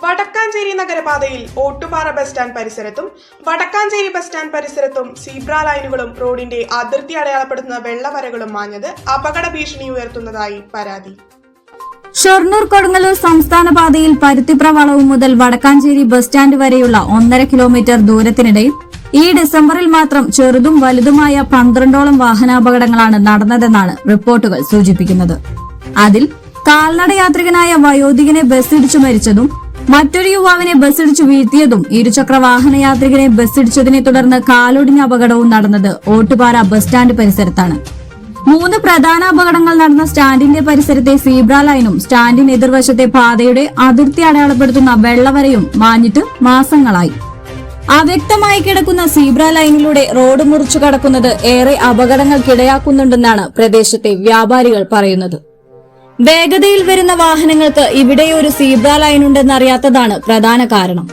വടക്കാഞ്ചേരി നഗരപാതയിൽ Ottupara bus stand പരിസരത്തും Vadakkanchery bus stand പരിസരത്തും സീബ്ര ലൈനുകളും റോഡിന്റെ അതിർത്തി അടയാളപ്പെടുത്തുന്ന വെള്ളവരകളും മാഞ്ഞത് അപകട ഭീഷണി ഉയർത്തുന്നതായി പരാതി. ഷൊർണൂർ കൊടുങ്ങല്ലൂർ സംസ്ഥാന പാതയിൽ പരുത്തിപ്ര വളവ് മുതൽ വടക്കാഞ്ചേരി ബസ് സ്റ്റാൻഡ് വരെയുള്ള ഒന്നര കിലോമീറ്റർ ദൂരത്തിനിടയിൽ ഈ ഡിസംബറിൽ മാത്രം ചെറുതും വലുതുമായ പന്ത്രണ്ടോളം വാഹനാപകടങ്ങളാണ് നടന്നതെന്നാണ് റിപ്പോർട്ടുകൾ സൂചിപ്പിക്കുന്നത്. അതിൽ കാൽനടയാത്രികനായ വയോധികനെ ബസ്സിടിച്ചു മരിച്ചതും മറ്റൊരു യുവാവിനെ ബസ്സിടിച്ചു വീഴ്ത്തിയതും ഇരുചക്ര വാഹന യാത്രികനെ ബസ്സിടിച്ചതിനെ തുടർന്ന് കാലൊടിഞ്ഞ അപകടവും നടന്നത് ഓട്ടുപാറ ബസ് സ്റ്റാൻഡ് പരിസരത്താണ്. മൂന്ന് പ്രധാന അപകടങ്ങൾ നടന്ന സ്റ്റാൻഡിന്റെ പരിസരത്തെ സീബ്ര ലൈനും സ്റ്റാൻഡിന് എതിർവശത്തെ പാതയുടെ അതിർത്തി അടയാളപ്പെടുത്തുന്ന വെള്ളവരയും മാഞ്ഞിട്ട് മാസങ്ങളായി. അവ്യക്തമായി കിടക്കുന്ന സീബ്ര ലൈനിലൂടെ റോഡ് മുറിച്ചു കടക്കുന്നത് ഏറെ അപകടങ്ങൾക്കിടയാക്കുന്നുണ്ടെന്നാണ് പ്രദേശത്തെ വ്യാപാരികൾ പറയുന്നത്. വേഗതയിൽ വരുന്ന വാഹനങ്ങൾക്ക് ഇവിടെ ഒരു സീബ്ര ലൈൻ ഉണ്ടെന്നറിയാത്തതാണ് പ്രധാന കാരണം.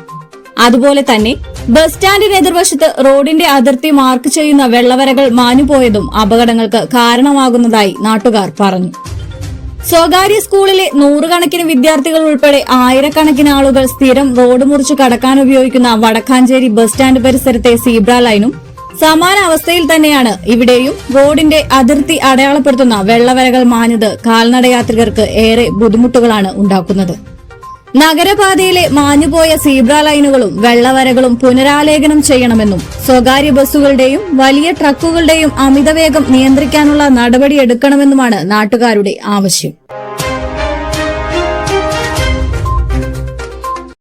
അതുപോലെ തന്നെ ബസ് സ്റ്റാൻഡിന് എതിർവശത്ത് റോഡിന്റെ അതിർത്തി മാർക്ക് ചെയ്യുന്ന വെള്ളവരകൾ മാഞ്ഞുപോയതും അപകടങ്ങൾക്ക് കാരണമാകുന്നതായി നാട്ടുകാർ പറഞ്ഞു. സ്വകാര്യ സ്കൂളിലെ നൂറുകണക്കിന് വിദ്യാർത്ഥികൾ ഉൾപ്പെടെ ആയിരക്കണക്കിന് ആളുകൾ സ്ഥിരം റോഡ് മുറിച്ച് കടക്കാൻ ഉപയോഗിക്കുന്ന വടക്കാഞ്ചേരി ബസ് സ്റ്റാൻഡ് പരിസരത്തെ സീബ്ര ലൈനും സമാന അവസ്ഥയിൽ തന്നെയാണ് ഇവിടെയും റോഡിന്റെ അതിർത്തി അടയാളപ്പെടുത്തുന്ന വെള്ളവരകൾ മാഞ്ഞത് കാൽനടയാത്രികർക്ക് ഏറെ ബുദ്ധിമുട്ടുകളാണ് ഉണ്ടാക്കുന്നത്. നഗരപാതയിലെ മാഞ്ഞുപോയ സീബ്ര ലൈനുകളും വെള്ളവരകളും പുനരാലേഖനം ചെയ്യണമെന്നും സ്വകാര്യ ബസ്സുകളുടെയും വലിയ ട്രക്കുകളുടെയും അമിതവേഗം നിയന്ത്രിക്കാനുള്ള നടപടിയെടുക്കണമെന്നുമാണ് നാട്ടുകാരുടെ ആവശ്യം.